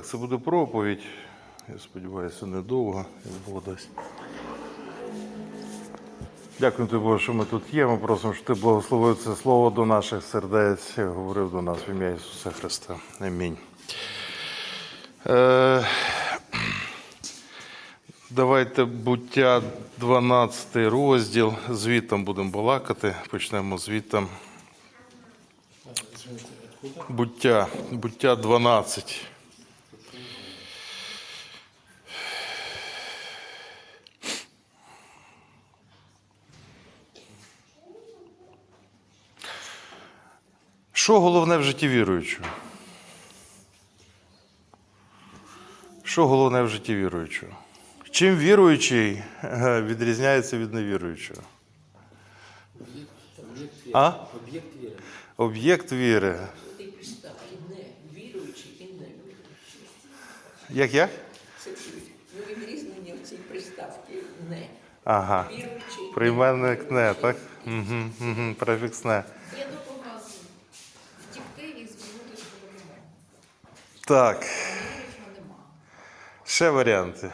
Так, це буде проповідь. Я сподіваюся, недовго, як Бог. Дякую тобі, Боже, що ми тут є. Ми просимо, щоб ти благословив це слово до наших сердець, і говорив до нас в ім'я Ісуса Христа. Амінь. Е, Давайте буття 12 розділ. Звітом будемо балакати. Почнемо звітом. Буття, буття 12. Що головне в житті віруючого? Що головне в житті віруючого? Чим віруючий е, відрізняється від невіруючого? А? Об'єкт віри. Об'єкт віри. Як як? Це відрізнення в цій приставці не. Ага. Віруючий. Прийменник не, так? Угу, угу, префікс не. Я допомагаю втікти і звернутися до допомоги. Так, ще варіанти.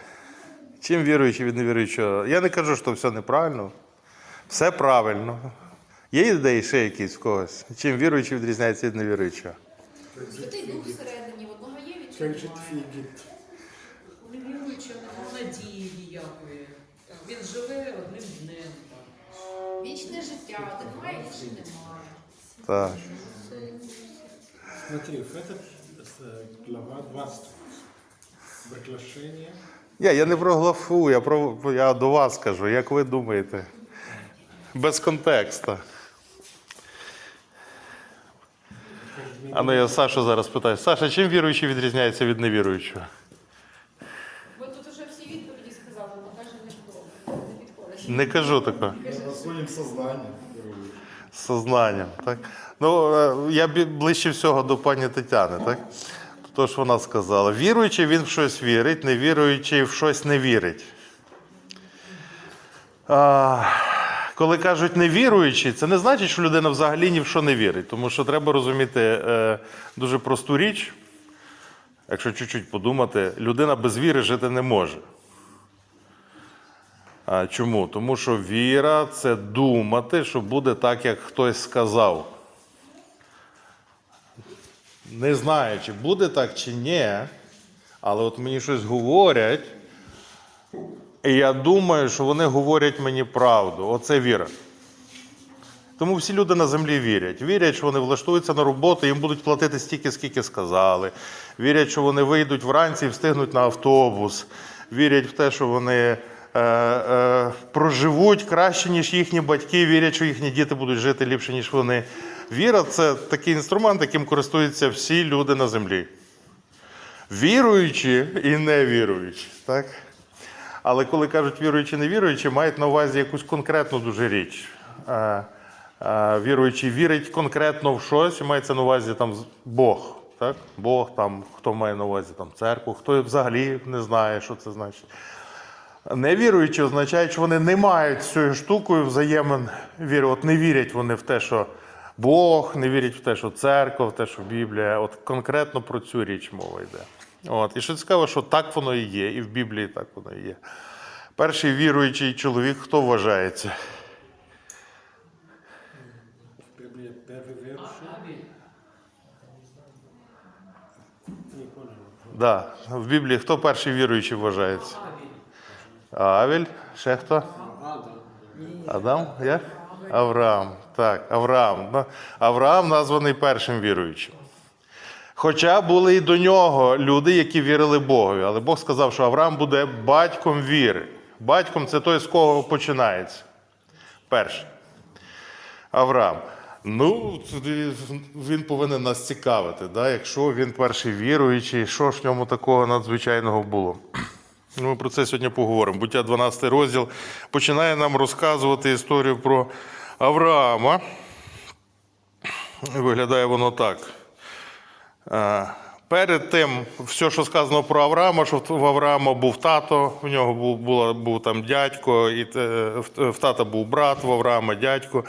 Чим віруючий від невіруючого? Я не кажу, що все неправильно. Все правильно. Є ідеї ще якісь в когось? Чим віруючий відрізняється від невіруючого? Святий Дух всередині, в одного є від жить. У невіруючого немає надії ніякої. Він живе одним днем. Вічне життя, так має чи немає. Так. Смотри, в этот глава 20. Приглашение. Я, я не про главу, я, про, я до вас кажу, як ви думаєте? Без контексту. А ну я Сашу зараз питаю. Саша, чим віруючий відрізняється від невіруючого? Бо тут уже всі відповіді сказали, але каже не хто. Не підходить. Не кажу такого. Своим сознанием. З сознанням, так? Ну, е, я ближче всього до пані Тетяни, так? Що вона сказала. Віруючий, він в щось вірить, невіруючий в щось не вірить. А, коли кажуть невіруючий, це не значить, що людина взагалі ні в що не вірить. Тому що треба розуміти е, дуже просту річ. Якщо чуть-чуть подумати, людина без віри жити не може. А чому? Тому що віра це думати, що буде так, як хтось сказав. Не знаю, чи буде так, чи ні, але от мені щось говорять, і я думаю, що вони говорять мені правду. Оце віра. Тому всі люди на землі вірять. Вірять, що вони влаштуються на роботу, їм будуть платити стільки, скільки сказали. Вірять, що вони вийдуть вранці і встигнуть на автобус. Вірять в те, що вони е, е, проживуть краще, ніж їхні батьки. Вірять, що їхні діти будуть жити ліпше, ніж вони. Віра це такий інструмент, яким користуються всі люди на землі. Віруючі і невіруючі. Так? Але коли кажуть віруючі, невіруючі, мають на увазі якусь конкретну дуже річ. Е, е, Віруючий вірить конкретно в щось, і мається на увазі там Бог. Так? Бог, там, хто має на увазі там, церкву, хто взагалі не знає, що це значить. Невіруючі означає, що вони не мають цією штукою взаємин віри. От не вірять вони в те, що Бог, не вірять в те, що церква, в те, що Біблія. От конкретно про цю річ мова йде. От. І що цікаво, що так воно і є, і в Біблії так воно і є. Перший віруючий чоловік, хто вважається? Да. В Біблії хто перший віруючий вважається? Авіль. Авель, ще хто? Адам. Адам? Я? Авраам. Так, Авраам. Ну, Авраам названий першим віруючим. Хоча були і до нього люди, які вірили Богові. Але Бог сказав, що Авраам буде батьком віри. Батьком це той, з кого починається. Перший. Авраам. Ну, він повинен нас цікавити, да? якщо він перший віруючий, що ж в ньому такого надзвичайного було. Ну, Ми про це сьогодні поговоримо. Буття 12 розділ починає нам розказувати історію про Авраама. Виглядає воно так. Е, Перед тим, все, що сказано про Авраама, що в Авраама був тато, в нього був, була, був там дядько, і в в тата був брат, в Авраама дядько.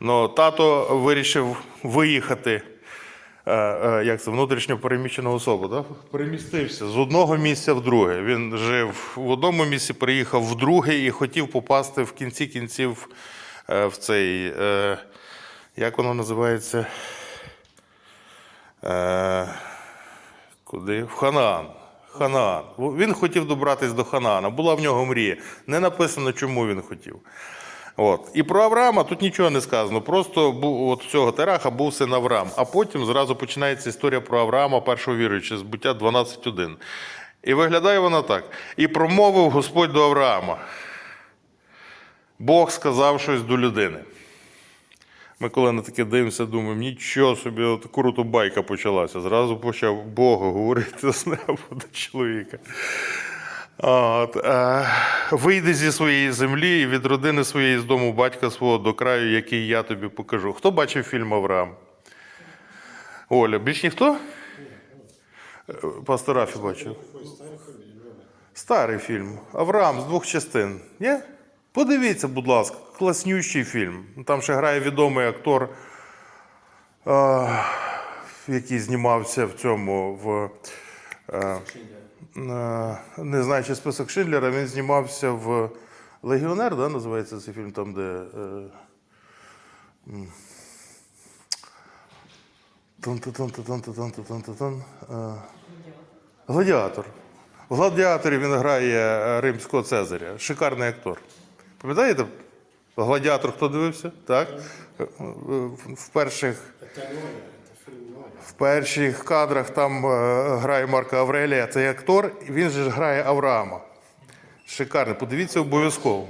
Но тато вирішив виїхати е, е, як це, внутрішньо переміщена особа, да? перемістився з одного місця в друге. Він жив в одному місці, приїхав в друге і хотів попасти в кінці кінців е, в цей, е, як воно називається? Е, Куди? В Ханаан. Ханаан. Він хотів добратись до Ханаана. Була в нього мрія. Не написано, чому він хотів. От. І про Авраама тут нічого не сказано. Просто був, от цього Тераха був син Авраам. А потім зразу починається історія про Авраама, першого віруючого, збуття 12.1. І виглядає вона так. І промовив Господь до Авраама. Бог сказав щось до людини. Ми коли на таке дивимося, думаємо, нічого собі, от круто байка почалася. Зразу почав Бог говорити з неба до чоловіка. От, е, вийди зі своєї землі і від родини своєї з дому батька свого до краю, який я тобі покажу. Хто бачив фільм Авраам? Оля, більш ніхто? Пастор Рафі бачив. Старий фільм. Авраам з двох частин. Ні? Подивіться, будь ласка, класнющий фільм. Там ще грає відомий актор, е, який знімався в цьому. в... Е, е, не знаю, чи список Шиндлера, він знімався в Легіонер, да, називається цей фільм там, де. Е, е Гладіатор. В гладіаторі він грає е, Римського Цезаря. Шикарний актор. Пам'ятаєте? Гладіатор хто дивився? Так? В- перших, в перших кадрах там е, грає Марка Аврелія, цей актор, і він же грає Авраама. Шикарний. Подивіться обов'язково.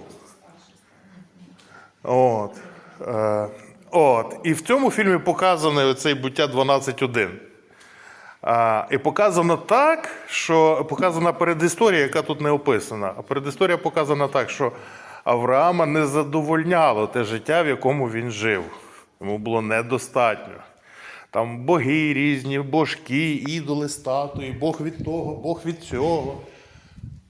От. Е, от. І в цьому фільмі показане оцей буття 12.1. А, і показано так, що показана передісторія, яка тут не описана. А передісторія показана так, що Авраама не задовольняло те життя, в якому він жив. Йому було недостатньо. Там боги різні, божки, ідоли, статуї, Бог від того, Бог від цього.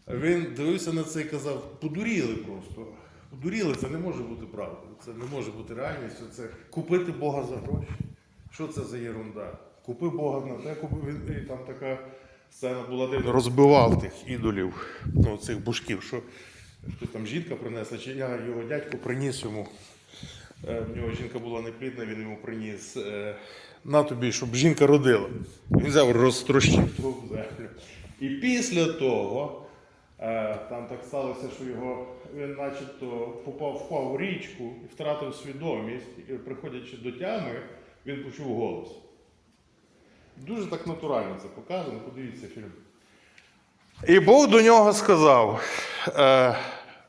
Він дивився на це і казав: подуріли просто. Подуріли, це не може бути правдою. Це не може бути реальністю. Це купити Бога за гроші. Що це за єрунда? Купи Бога на те, купи. І там така сцена була, де розбивав тих ідолів, ну, цих божків, що хтось там жінка принесла, чи я його дядько приніс йому. Е, В нього жінка була неплідна, він йому приніс е, на тобі, щоб жінка родила. Він взяв, розтрощив ту землю. І після того е, там так сталося, що його він начебто попав, впав у річку і втратив свідомість, і приходячи до тями, він почув голос. Дуже так натурально це показано, подивіться фільм. І Бог до нього сказав: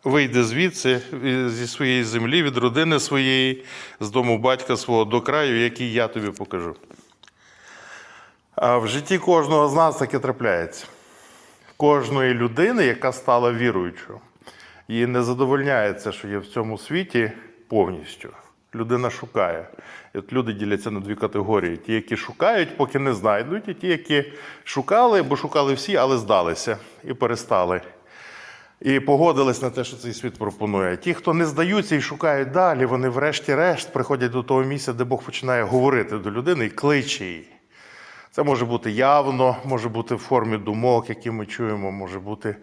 е, вийди звідси зі своєї землі, від родини своєї, з дому батька свого до краю, який я тобі покажу. А в житті кожного з нас таке трапляється. Кожної людини, яка стала віруючою, її не задовольняє це, що є в цьому світі повністю. Людина шукає. І от люди діляться на дві категорії: ті, які шукають, поки не знайдуть, і ті, які шукали, бо шукали всі, але здалися і перестали. І погодились на те, що цей світ пропонує. Ті, хто не здаються і шукають далі, вони врешті-решт приходять до того місця, де Бог починає говорити до людини і кличе її. Це може бути явно, може бути в формі думок, які ми чуємо, може бути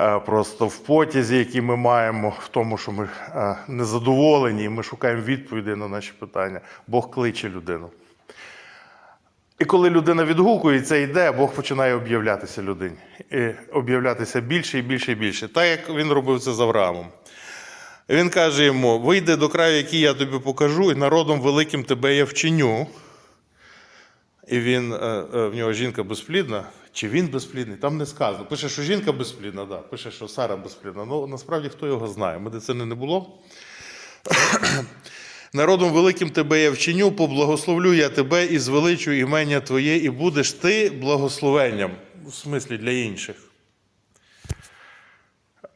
е, просто в потязі, який ми маємо, в тому, що ми е, незадоволені, і ми шукаємо відповіді на наші питання. Бог кличе людину. І коли людина відгукується, йде, Бог починає об'являтися людині. І об'являтися більше і більше і більше. Так як він робив це з Авраамом. Він каже йому: вийди до краю, який я тобі покажу, і народом великим тебе я вчиню. І він, е, е, в нього жінка безплідна, чи він безплідний, там не сказано. Пише, що жінка безплідна, да. пише, що Сара безплідна. Ну насправді хто його знає? Медицини не було. Народом великим тебе я вчиню, поблагословлю я тебе і звеличу імення Твоє, і будеш ти благословенням, в смислі для інших.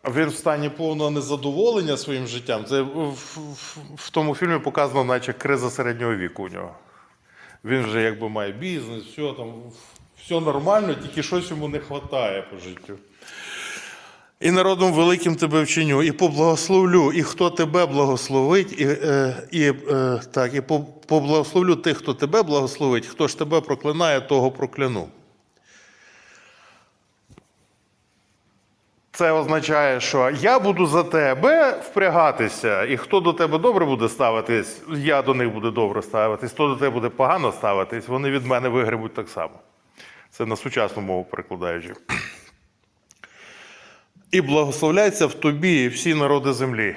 Він в стані повного незадоволення своїм життям. Це в, в, в тому фільмі показано, наче криза середнього віку у нього. Він вже якби має бізнес, все там, все нормально, тільки щось йому не вистачає по життю. І народом великим тебе вчиню, і поблагословлю, і хто тебе благословить, і, е, і, е, так, і поблагословлю тих, хто тебе благословить, хто ж тебе проклинає, того прокляну. Це означає, що я буду за тебе впрягатися, і хто до тебе добре буде ставитись, я до них буду добре ставитись, хто до тебе буде погано ставитись, вони від мене вигребуть так само. Це на сучасну мову перекладаючи. І благословляться в тобі і всі народи землі.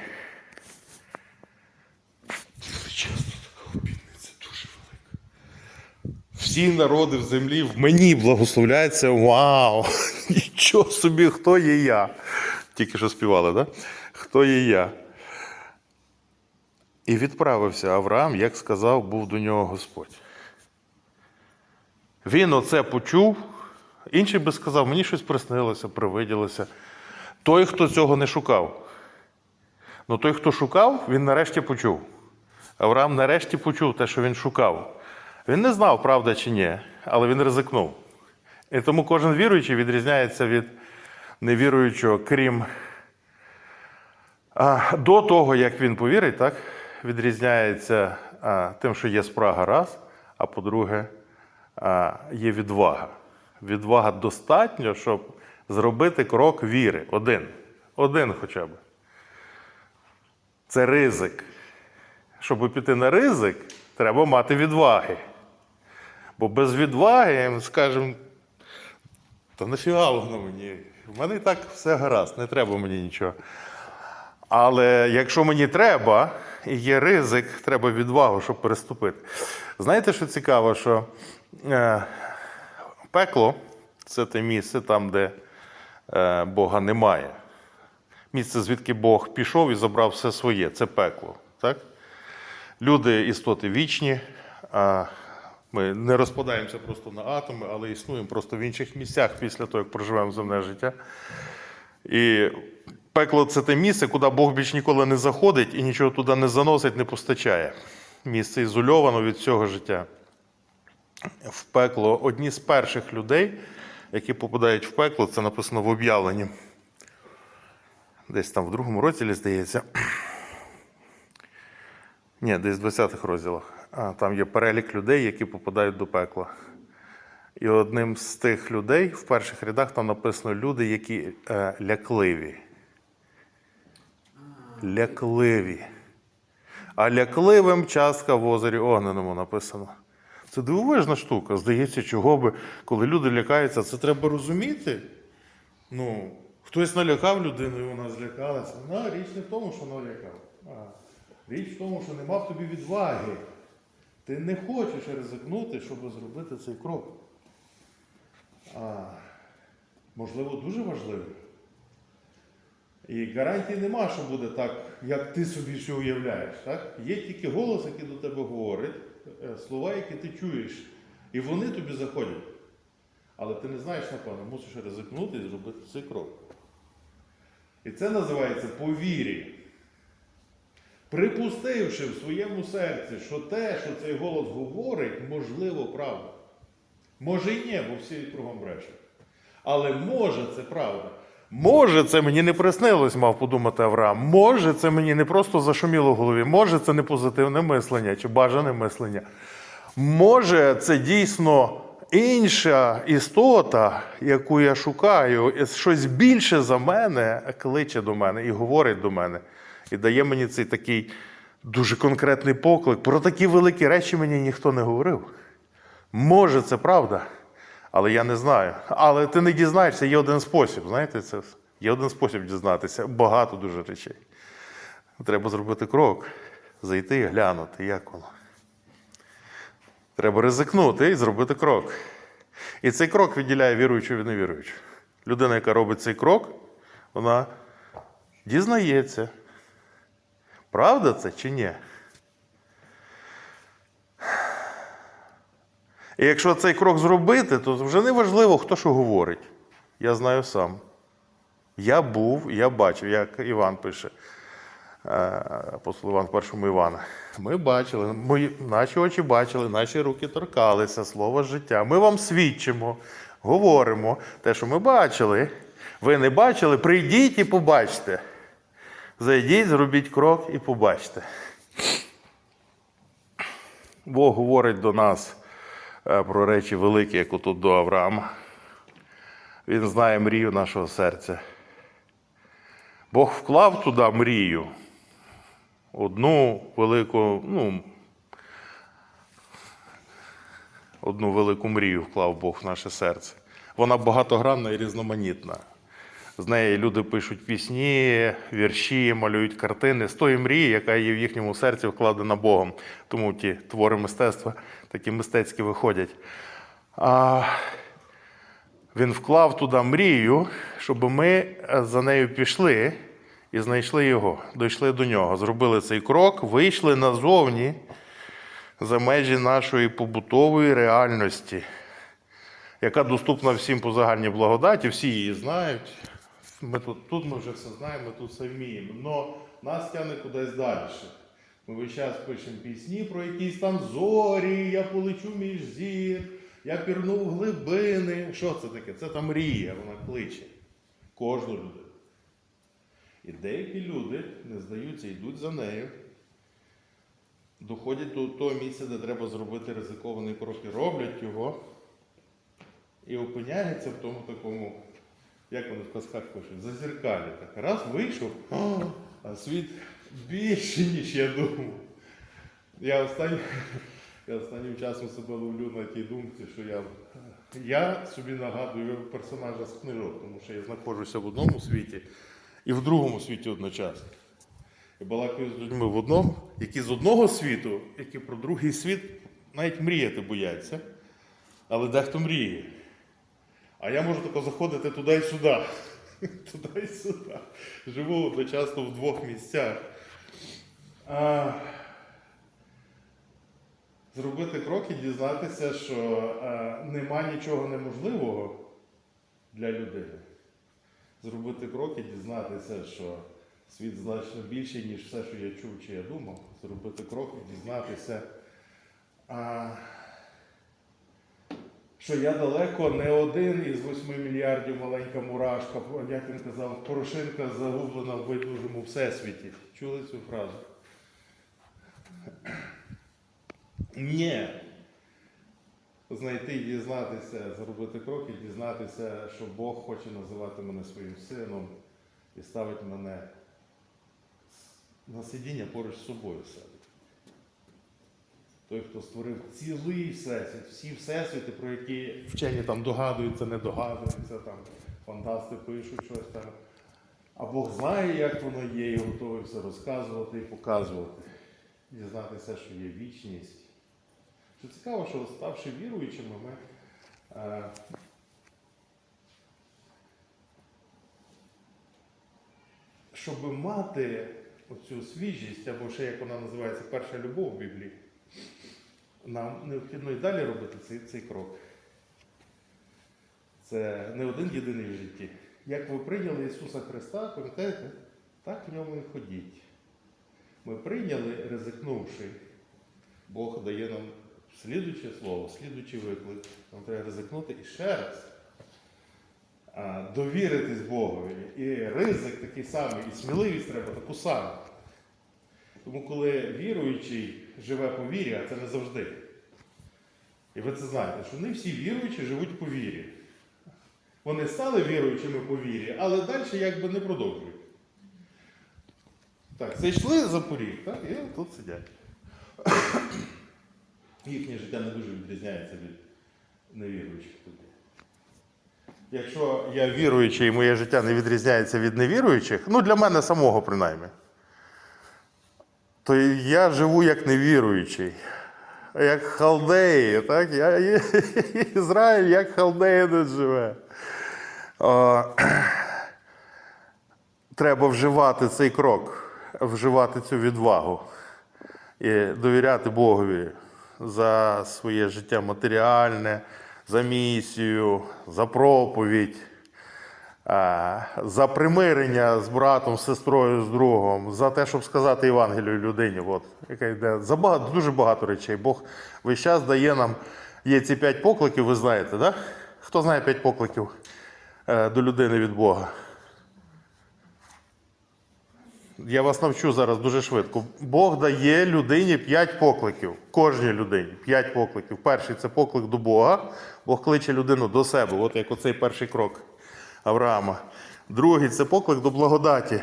Чесно, така обітниця дуже велика. Всі народи в землі в мені благословляються. Вау! Нічого собі, хто є я? Тільки що співали? Да? Хто є я? І відправився Авраам, як сказав, був до нього Господь. Він оце почув, інший би сказав, мені щось приснилося, привиділося. Той, хто цього не шукав. Ну той, хто шукав, він нарешті почув. Авраам нарешті почув те, що він шукав. Він не знав, правда чи ні, але він ризикнув. І тому кожен віруючий відрізняється від невіруючого, крім а, до того, як він повірить, так, відрізняється а, тим, що є спрага раз, а по-друге, є відвага. Відвага достатньо, щоб зробити крок віри. Один. Один хоча б. Це ризик. Щоб піти на ризик, треба мати відваги. Бо без відваги, скажімо, та нафіга воно мені. В мене і так все гаразд, не треба мені нічого. Але якщо мені треба, і є ризик, треба відвагу, щоб переступити. Знаєте, що цікаво, що е, пекло це те місце там, де Бога немає. Місце, звідки Бог пішов і забрав все своє, це пекло. Так? Люди істоти вічні. Ми не розпадаємося просто на атоми, але існуємо просто в інших місцях після того, як проживемо земне життя. І пекло це те місце, куди Бог більш ніколи не заходить і нічого туди не заносить, не постачає. Місце ізольовано від цього життя. В пекло одні з перших людей, які попадають в пекло, це написано в об'явленні. Десь там в другому розділі, здається. Ні, десь в 20-х розділах. А, там є перелік людей, які попадають до пекла. І одним з тих людей в перших рядах там написано люди, які е, лякливі. Лякливі. А лякливим частка в озері Огненому написано. Це дивовижна штука. Здається, чого би, коли люди лякаються, це треба розуміти. Ну, хтось налякав людину, і вона злякалася. Ну, річ не в тому, що налякав. А річ в тому, що нема в тобі відваги. Ти не хочеш ризикнути, щоб зробити цей крок. А, можливо, дуже важливо. І гарантій нема, що буде так, як ти собі все уявляєш. Так? Є тільки голос, який до тебе говорить, слова, які ти чуєш, і вони тобі заходять. Але ти не знаєш, напевно, мусиш ризикнути і зробити цей крок. І це називається повірі. Припустивши в своєму серці, що те, що цей голос говорить, можливо, правда. Може і ні, бо всі кругом брешуть. Але може це правда. Може, це мені не приснилось, мав подумати Авраам. Може, це мені не просто зашуміло в голові. Може, це не позитивне мислення чи бажане мислення. Може, це дійсно інша істота, яку я шукаю, щось більше за мене кличе до мене і говорить до мене. І дає мені цей такий дуже конкретний поклик. Про такі великі речі мені ніхто не говорив. Може, це правда, але я не знаю. Але ти не дізнаєшся, є один спосіб. Знаєте, це є один спосіб дізнатися. Багато дуже речей. Треба зробити крок, зайти і глянути, як воно. Треба ризикнути і зробити крок. І цей крок відділяє віруючого від невіруючого. Людина, яка робить цей крок, вона дізнається, правда це чи ні. І якщо цей крок зробити, то вже не важливо, хто що говорить. Я знаю сам. Я був, я бачив, як Іван пише, е, апостол Іван першому Івана. Ми бачили, мої, наші очі бачили, наші руки торкалися, слово життя. Ми вам свідчимо, говоримо те, що ми бачили. Ви не бачили? Прийдіть і побачте. Зайдіть, зробіть крок і побачте. Бог говорить до нас про речі великі, як отут до Авраама. Він знає мрію нашого серця. Бог вклав туди мрію. Одну велику, ну, одну велику мрію вклав Бог в наше серце. Вона багатогранна і різноманітна. З неї люди пишуть пісні, вірші, малюють картини з тої мрії, яка є в їхньому серці вкладена Богом. Тому ті твори мистецтва такі мистецькі виходять. А він вклав туди мрію, щоб ми за нею пішли і знайшли його, дійшли до нього, зробили цей крок, вийшли назовні за межі нашої побутової реальності, яка доступна всім по загальній благодаті, всі її знають. Ми тут, тут ми вже все знаємо, ми тут все вміємо. Но нас тягне кудись далі. Ми весь час пишемо пісні про якісь там зорі, я полечу між зір, я пірну в глибини. Що це таке? Це там мрія, вона кличе. Кожну людину. І деякі люди не здаються, йдуть за нею, доходять до того місця, де треба зробити ризикований крок і роблять його, і опиняються в тому такому, як вони в казках пишуть, зазеркалі. Так раз вийшов, а світ більше, ніж я думав. Я останнім, я останнім часом себе ловлю на тій думці, що я, я собі нагадую персонажа з книжок, тому що я знаходжуся в одному світі і в другому світі одночасно. І балакаю з людьми в одному, які з одного світу, які про другий світ навіть мріяти бояться, але дехто мріє. А я можу тако заходити туди і сюди. Туди і сюди. Живу одночасно в двох місцях. А, зробити крок і дізнатися, що е, нема нічого неможливого для людини. Зробити крок і дізнатися, що світ значно більший, ніж все, що я чув чи я думав. Зробити крок і дізнатися, а, що я далеко не один із восьми мільярдів маленька мурашка, як він казав, Порошенка загублена в байдужому всесвіті. Чули цю фразу? Ні. Знайти і дізнатися, зробити крок і дізнатися, що Бог хоче називати мене своїм сином і ставить мене на сидіння поруч з собою. Той, хто створив цілий всесвіт, всі всесвіти, про які вчені там догадуються, не догадуються, там фантасти пишуть щось там. А Бог знає, як воно є, і готовий все розказувати і показувати. Дізнатися, що є вічність. Що цікаво, що ставши віруючими, ми е, щоб мати оцю свіжість, або ще як вона називається перша любов в Біблії, нам необхідно і далі робити цей, цей крок. Це не один єдиний в житті. Як ви прийняли Ісуса Христа, пам'ятаєте, так в ньому і ходіть. Ми прийняли, ризикнувши. Бог дає нам слідуче слово, слідучий виклик. Нам треба ризикнути і ще раз довіритись Богові. І ризик такий самий, і сміливість треба таку саму. Тому коли віруючий живе по вірі, а це не завжди. І ви це знаєте, що не всі віруючі живуть по вірі. Вони стали віруючими по вірі, але далі якби не продовжують. Так, зайшли за поріг, так, і тут сидять. Їхнє життя не дуже відрізняється від невіруючих тоді. Якщо я віруючий і моє життя не відрізняється від невіруючих, ну для мене самого принаймні, то я живу як невіруючий, як халдеї, так? Я, Ізраїль як халдеїнець живе. О, треба вживати цей крок, вживати цю відвагу і довіряти Богові за своє життя матеріальне, за місію, за проповідь, за примирення з братом, сестрою, з другом, за те, щоб сказати Євангелію людині. От, яка йде за багато, дуже багато речей. Бог весь час дає нам. Є ці п'ять покликів, ви знаєте, да? Хто знає п'ять покликів е, до людини від Бога. Я вас навчу зараз дуже швидко. Бог дає людині п'ять покликів. Кожній людині п'ять покликів. Перший це поклик до Бога. Бог кличе людину до себе, от як оцей перший крок Авраама. Другий це поклик до благодаті,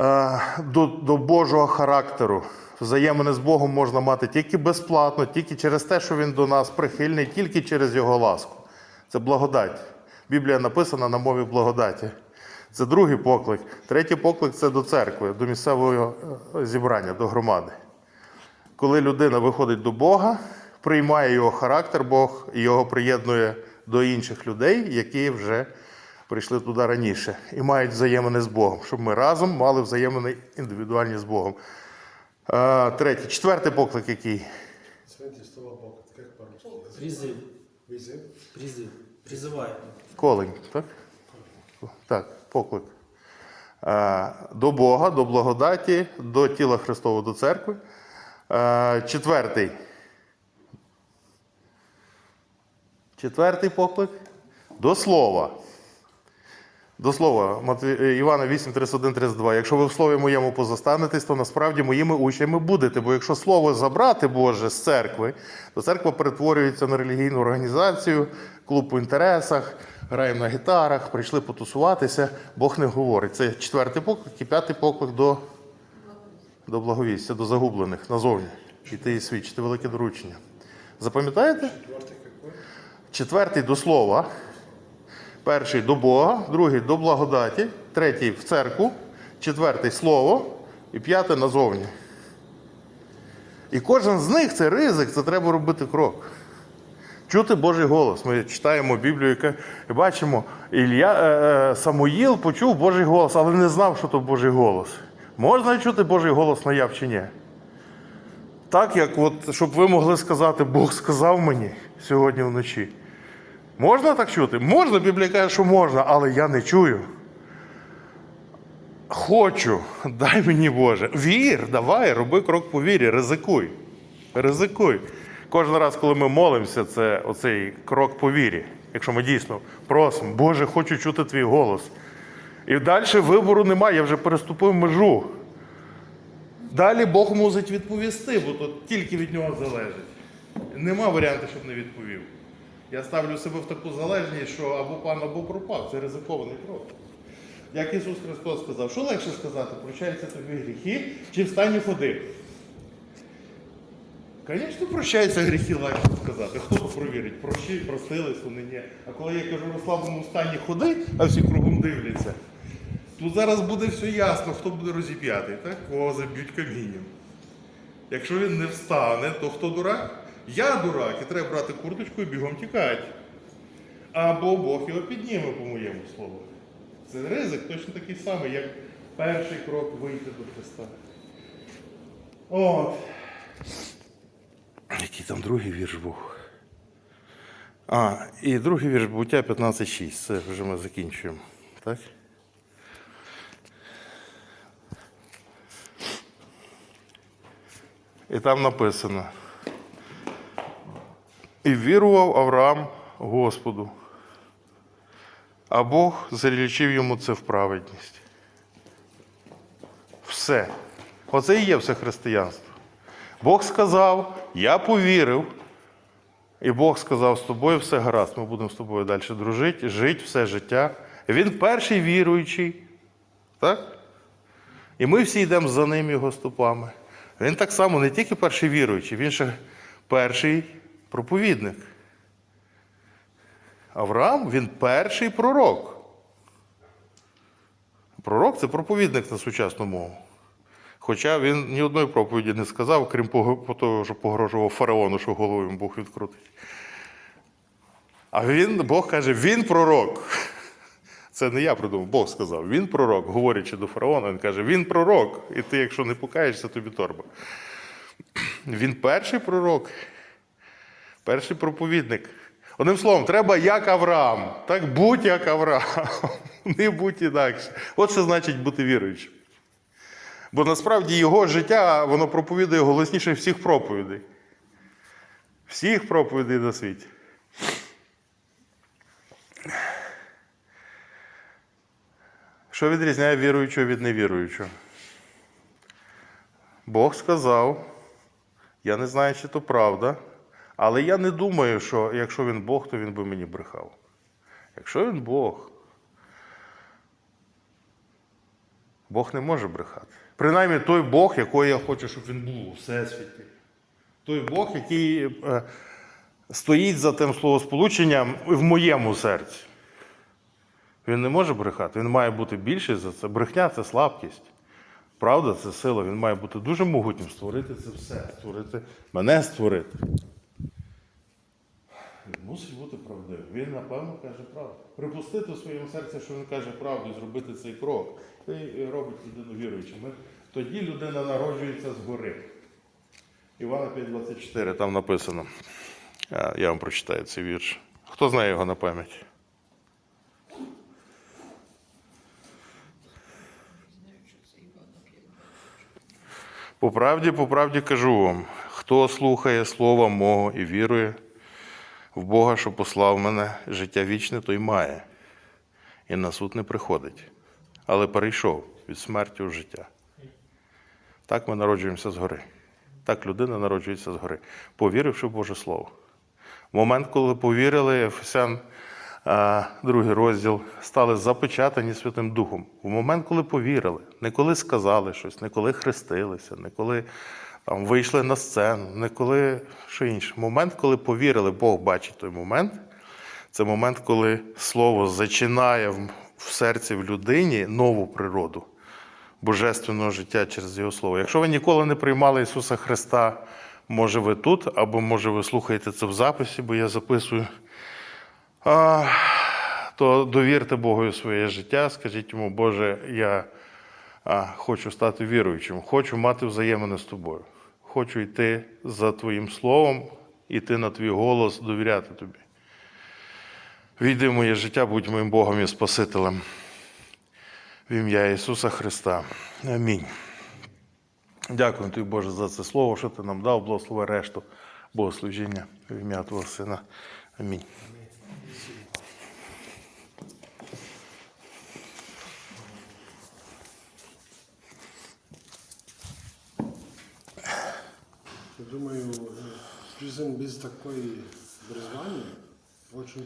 Е, до, до Божого характеру. Взаємини з Богом можна мати тільки безплатно, тільки через те, що Він до нас прихильний, тільки через Його ласку. Це благодать. Біблія написана на мові благодаті. Це другий поклик. Третій поклик це до церкви, до місцевого е, зібрання, до громади. Коли людина виходить до Бога, приймає його характер, Бог його приєднує до інших людей, які вже прийшли туди раніше і мають взаємини з Богом, щоб ми разом мали взаємини індивідуальні з Богом. Е, Третій, четвертий поклик який? Смотрите, слова Бога. Как по-русски? Призыв, Вызов. призыв, призывает. Колень, так? Так, поклик. Е, До Бога, до благодаті, до тіла Христового, до церкви. Е, Четвертий. Четвертий поклик. До слова. До слова, Івана 8, 31, 32. Якщо ви в слові моєму позостанетесь, то насправді моїми учнями будете. Бо якщо слово забрати Боже з церкви, то церква перетворюється на релігійну організацію, клуб по інтересах, граємо на гітарах, прийшли потусуватися, Бог не говорить. Це четвертий поклик і п'ятий поклик до, до благовістя, до загублених назовні. Іти і свідчити велике доручення. Запам'ятаєте? Четвертый какой? Четвертий до слова, перший до Бога, другий до благодаті, третій в церкву, четвертий слово і п'ятий назовні. І кожен з них це ризик, це треба робити крок. Чути Божий голос. Ми читаємо Біблію і бачимо, Ілля, е, е, Самуїл почув Божий голос, але не знав, що то Божий голос. Можна чути Божий голос наяв чи ні? Так, як от, щоб ви могли сказати, Бог сказав мені сьогодні вночі. Можна так чути? Можна, Біблія каже, що можна, але я не чую. Хочу, дай мені Боже. Вір, давай, роби крок по вірі, ризикуй. Ризикуй. Кожен раз, коли ми молимося, це оцей крок по вірі. Якщо ми дійсно просимо, Боже, хочу чути твій голос. І далі вибору немає, я вже переступив межу. Далі Бог мусить відповісти, бо тут тільки від нього залежить. Нема варіанту, щоб не відповів. Я ставлю себе в таку залежність, що або пан, або пропав. Це ризикований крок. Як Ісус Христос сказав, що легше сказати, прощаються тобі гріхи, чи встань і ходи? Звісно, прощаються гріхи легше сказати. Хто то провірить? Прощі, простились вони ні. А коли я кажу в розслабленому стані ходи, а всі кругом дивляться. Тут зараз буде все ясно, хто буде розіп'ятий, так? Кого заб'ють камінням. Якщо він не встане, то хто дурак? Я дурак, і треба брати курточку і бігом тікати. Або Бог його підніме, по моєму слову. Це ризик точно такий самий, як перший крок вийти до Христа. От. Який там другий вірш був? А, і другий вірш буття 15.6. Це вже ми закінчуємо. Так? І там написано. І вірував Авраам Господу, а Бог зарічив йому це в праведність. Все. Оце і є все християнство. Бог сказав, я повірив, і Бог сказав, з тобою все гаразд, ми будемо з тобою далі дружити, жити все життя. Він перший віруючий. Так? І ми всі йдемо за ним його стопами. Він так само не тільки перший віруючий, він ще перший проповідник. Авраам він перший пророк. Пророк це проповідник на сучасну мову. Хоча він ні одної проповіді не сказав, крім того, що погрожував фараону, що голову йому Бог відкрутить. А він, Бог каже, він пророк. Це не я придумав, Бог сказав. Він пророк, говорячи до фараона, він каже, він пророк. І ти, якщо не покаєшся, тобі торба. Він перший пророк, перший проповідник. Одним словом, треба як Авраам. Так будь як Авраам. Не будь інакше. От що значить бути віруючим. Бо насправді його життя воно проповідує голосніше всіх проповідей. Всіх проповідей на світі. Що відрізняє віруючого від невіруючого? Бог сказав, я не знаю, чи то правда, але я не думаю, що якщо він Бог, то він би мені брехав. Якщо він Бог, Бог не може брехати. Принаймні той Бог, який я хочу, щоб він був у всесвіті. Той Бог, який е, стоїть за тим словосполученням в моєму серці. Він не може брехати, він має бути більший за це. Брехня це слабкість. Правда, це сила. Він має бути дуже могутнім створити це все, створити, мене створити. Він мусить бути правдивим. Він, напевно, каже правду. Припустити в своєму серці, що він каже правду, і зробити цей крок. І робить людину віруючим. Тоді людина народжується згори. Івана 5,24 там написано. Я вам прочитаю цей вірш. Хто знає його на пам'ять? По правді, по правді кажу вам, хто слухає слова мого і вірує в Бога, що послав мене, життя вічне, той має, і на суд не приходить, але перейшов від смерті у життя. Так ми народжуємося згори. Так людина народжується згори, повіривши в Боже Слово. В момент, коли повірили, Ефесян, другий розділ, стали запечатані Святим Духом. В момент, коли повірили, не коли сказали щось, не коли хрестилися, не коли там, вийшли на сцену, не коли що інше. Момент, коли повірили, Бог бачить той момент. Це момент, коли Слово зачинає в серці в людині нову природу божественного життя через Його Слово. Якщо ви ніколи не приймали Ісуса Христа, може ви тут, або може ви слухаєте це в записі, бо я записую, а, то довірте Богу своє життя, скажіть йому, Боже, я хочу стати віруючим, хочу мати взаємини з тобою. Хочу йти за Твоїм Словом, йти на твій голос, довіряти тобі. Війди в моє життя, будь моїм Богом і Спасителем. В ім'я Ісуса Христа. Амінь. Дякую тобі, Боже, за це слово, що ти нам дав, благослови решту богослужіння в ім'я Твого Сина. Амінь. Я думаю, жизнь без такой призвания очень